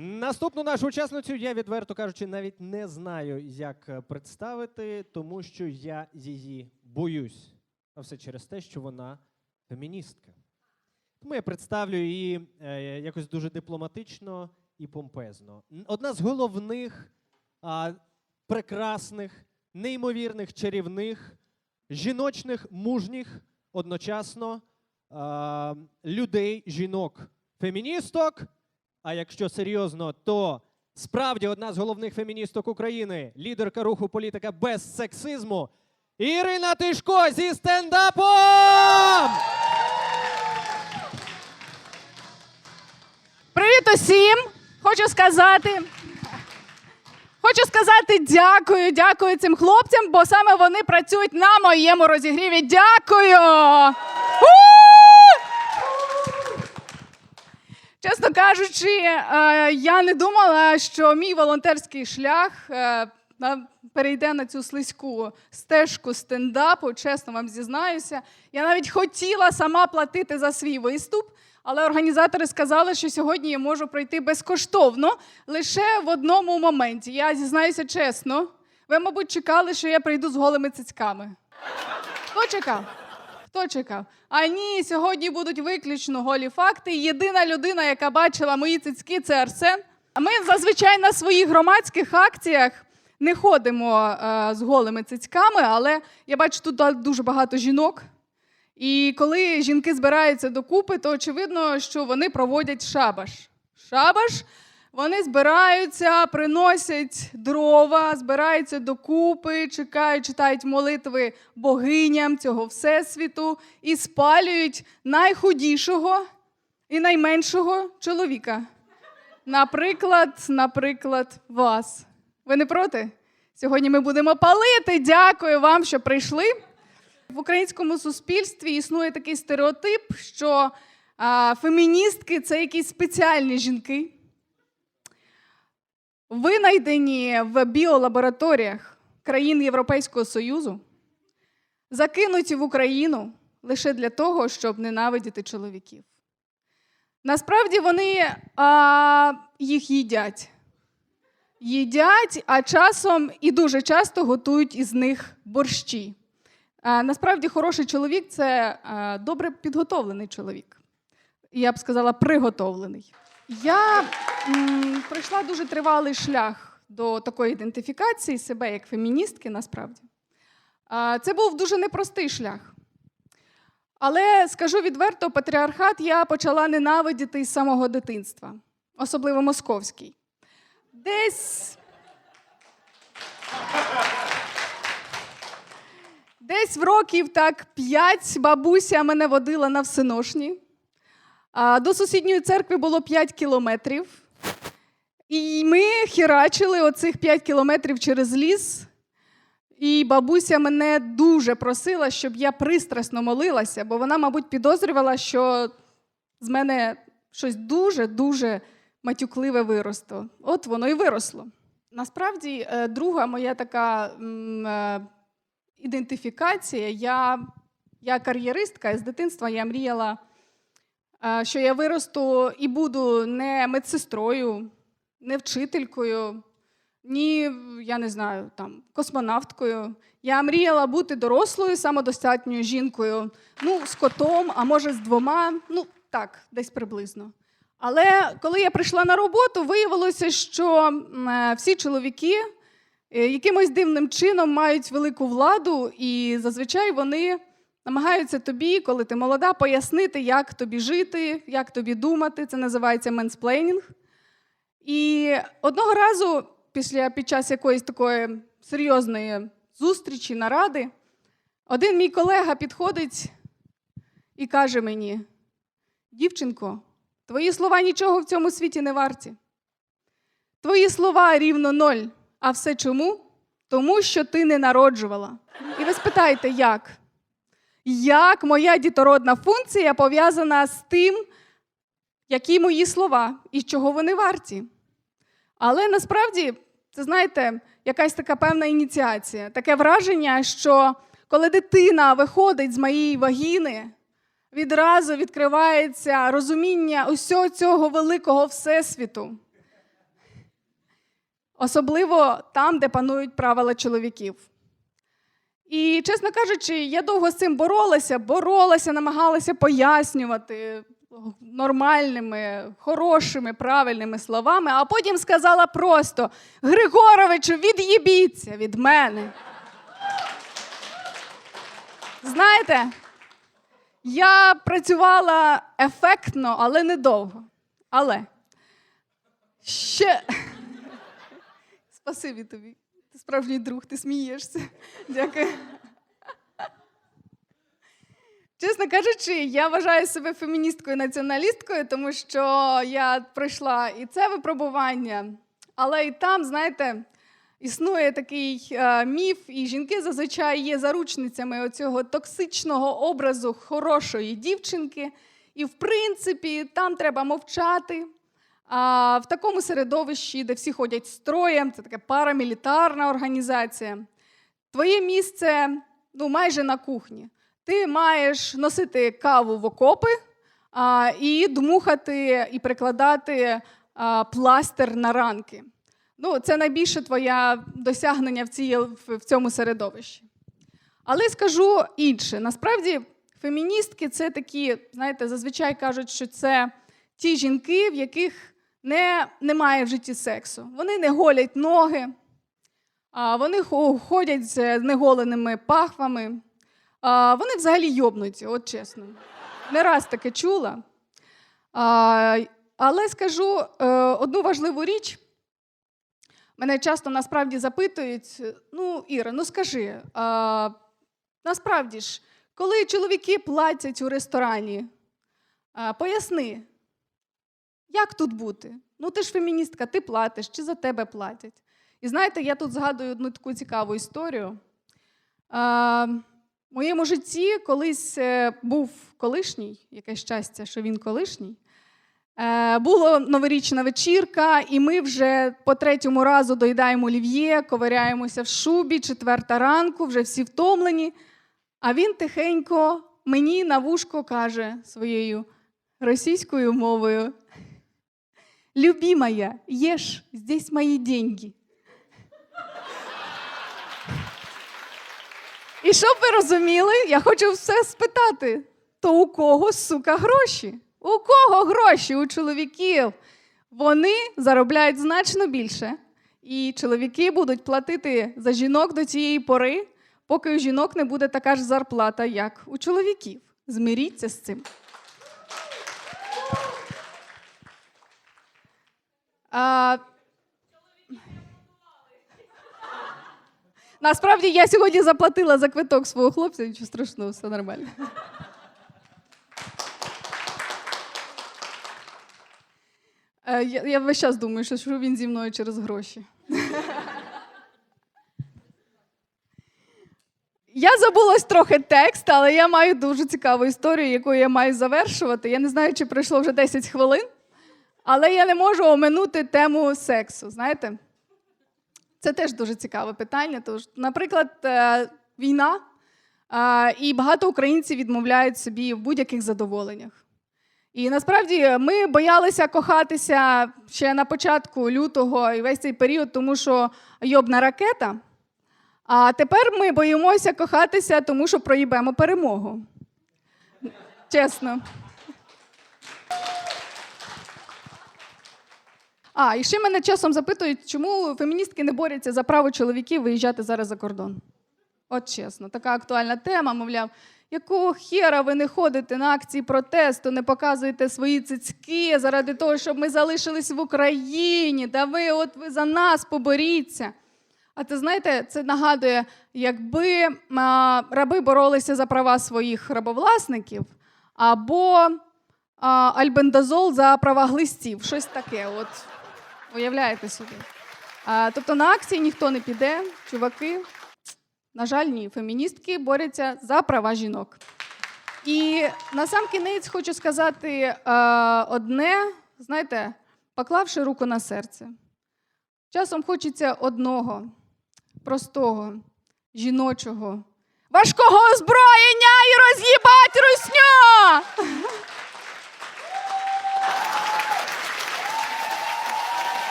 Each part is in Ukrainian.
Наступну нашу учасницю я відверто кажучи, навіть не знаю, як е, представити, тому що я її боюсь. А все через те, що вона феміністка. Тому я представлю її е, якось дуже дипломатично і помпезно. Одна з головних прекрасних, неймовірних, чарівних, жіночних, мужніх одночасно людей, жінок, феміністок. А якщо серйозно, то справді одна з головних феміністок України, лідерка руху політика без сексизму Ірина Тишко зі стендапом! Привіт усім! Хочу сказати. Хочу сказати дякую, дякую цим хлопцям, бо саме вони працюють на моєму розігріві. Дякую! У! Чесно кажучи, е, я не думала, що мій волонтерський шлях е, перейде на цю слизьку стежку стендапу. Чесно вам зізнаюся. Я навіть хотіла сама платити за свій виступ, але організатори сказали, що сьогодні я можу пройти безкоштовно лише в одному моменті. Я зізнаюся чесно. Ви, мабуть, чекали, що я прийду з голими цицьками. Хто чекав? Хто чекав? А ні, сьогодні будуть виключно голі факти. Єдина людина, яка бачила мої цицьки, це Арсен. Ми зазвичай на своїх громадських акціях не ходимо е, з голими цицьками, але я бачу тут дуже багато жінок. І коли жінки збираються докупи, то очевидно, що вони проводять шабаш. Шабаш вони збираються, приносять дрова, збираються докупи, чекають, читають молитви богиням цього всесвіту і спалюють найхудішого і найменшого чоловіка. Наприклад, наприклад, вас. Ви не проти? Сьогодні ми будемо палити. Дякую вам, що прийшли. В українському суспільстві існує такий стереотип, що а, феміністки це якісь спеціальні жінки, винайдені в біолабораторіях країн Європейського Союзу, закинуті в Україну лише для того, щоб ненавидіти чоловіків. Насправді вони а, їх їдять. Їдять, а часом і дуже часто готують із них борщі. А, насправді, хороший чоловік це а, добре підготовлений чоловік. Я б сказала, приготовлений. Я пройшла дуже тривалий шлях до такої ідентифікації себе як феміністки, насправді. Це був дуже непростий шлях. Але скажу відверто, патріархат я почала ненавидіти із самого дитинства, особливо московський. Десь. Десь в років так п'ять бабуся мене водила на всеношні. До сусідньої церкви було 5 кілометрів. І ми херачили оцих 5 кілометрів через ліс. І бабуся мене дуже просила, щоб я пристрасно молилася, бо вона, мабуть, підозрювала, що з мене щось дуже-дуже матюкливе виросло. От воно і виросло. Насправді, е, друга моя така е, ідентифікація. Я, я кар'єристка, з дитинства я мріяла, е, що я виросту і буду не медсестрою, не вчителькою, ні, я не знаю, там, космонавткою. Я мріяла бути дорослою, самодостатньою жінкою, ну, з котом, а може, з двома, ну так, десь приблизно. Але коли я прийшла на роботу, виявилося, що е, всі чоловіки е, якимось дивним чином мають велику владу, і зазвичай вони намагаються тобі, коли ти молода, пояснити, як тобі жити, як тобі думати. Це називається менсплейнінг. І одного разу, після під час якоїсь такої серйозної зустрічі, наради, один мій колега підходить і каже мені: дівчинко, твої слова нічого в цьому світі не варті. Твої слова рівно ноль. А все чому? Тому що ти не народжувала. І ви спитаєте, як? Як моя дітородна функція пов'язана з тим, які мої слова і чого вони варті? Але насправді, це знаєте, якась така певна ініціація, таке враження, що коли дитина виходить з моєї вагіни, відразу відкривається розуміння усього цього великого всесвіту. особливо там, де панують правила чоловіків. І, чесно кажучи, я довго з цим боролася, боролася, намагалася пояснювати нормальними, хорошими, правильними словами, а потім сказала просто: Григоровичу, від'їбіться від мене. Знаєте, я працювала ефектно, але недовго. Але ще. Спасибі тобі. Ти справжній друг, ти смієшся. Дякую. Чесно кажучи, я вважаю себе феміністкою націоналісткою, тому що я пройшла і це випробування, але і там, знаєте, існує такий е, міф, і жінки зазвичай є заручницями оцього токсичного образу хорошої дівчинки. І, в принципі, там треба мовчати. А в такому середовищі, де всі ходять строєм, це така парамілітарна організація. Твоє місце ну, майже на кухні. Ти маєш носити каву в окопи а, і дмухати і прикладати а, пластир на ранки. Ну, це найбільше твоє досягнення в, цій, в цьому середовищі. Але скажу інше: насправді, феміністки це такі, знаєте, зазвичай кажуть, що це ті жінки, в яких не, немає в житті сексу. Вони не голять ноги, а вони ходять з неголеними пахвами. А, вони взагалі йобнуті, от чесно. Не раз таке чула. А, але скажу е, одну важливу річ. Мене часто насправді запитують: ну, Іра, ну скажи, а, насправді ж, коли чоловіки платять у ресторані, а, поясни, як тут бути? Ну, ти ж феміністка, ти платиш, чи за тебе платять? І знаєте, я тут згадую одну таку цікаву історію. А, моєму житті колись е, був колишній, яке щастя, що він колишній. Е, Була новорічна вечірка, і ми вже по третьому разу доїдаємо олів'є, ковиряємося в шубі, четверта ранку, вже всі втомлені. А він тихенько мені на вушко каже своєю російською мовою: Любимая, ешь, здесь мої деньги. І щоб ви розуміли, я хочу все спитати: то у кого, сука, гроші? У кого гроші? У чоловіків. Вони заробляють значно більше, і чоловіки будуть платити за жінок до цієї пори, поки у жінок не буде така ж зарплата, як у чоловіків. Змиріться з цим. А... Насправді я сьогодні заплатила за квиток свого хлопця, нічого страшного, все нормально. Е, Я, я весь час думаю, що, що він зі мною через гроші. Я забулась трохи текст, але я маю дуже цікаву історію, яку я маю завершувати. Я не знаю, чи пройшло вже 10 хвилин, але я не можу оминути тему сексу. Знаєте? Це теж дуже цікаве питання. Тож, наприклад, е, війна, і багато українців відмовляють собі в будь-яких задоволеннях. І насправді ми боялися кохатися ще на початку лютого і весь цей період, тому що йобна ракета. А тепер ми боїмося кохатися, тому що проїбемо перемогу. Чесно. А, і ще мене часом запитують, чому феміністки не борються за право чоловіків виїжджати зараз за кордон. От чесно, така актуальна тема, мовляв, якого хера ви не ходите на акції протесту, не показуєте свої цицьки заради того, щоб ми залишились в Україні. Да ви от ви за нас поборіться. А ти знаєте, це нагадує, якби а, раби боролися за права своїх рабовласників, або а, альбендазол за права глистів. Щось таке. От уявляєте собі. А, тобто на акції ніхто не піде, чуваки. На жаль, ні, феміністки борються за права жінок. І на сам кінець хочу сказати е, одне, знаєте, поклавши руку на серце. Часом хочеться одного, простого, жіночого, важкого озброєння і роз'їбать русню!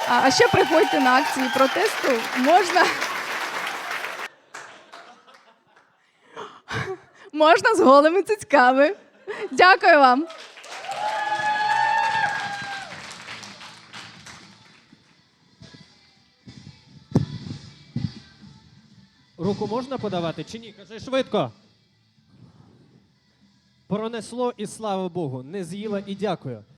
А ще приходьте на акції протесту. Можна. Можна з голими цицьками. Дякую вам. Руку можна подавати чи ні? Кажи швидко. Пронесло і слава Богу, не з'їла і дякую.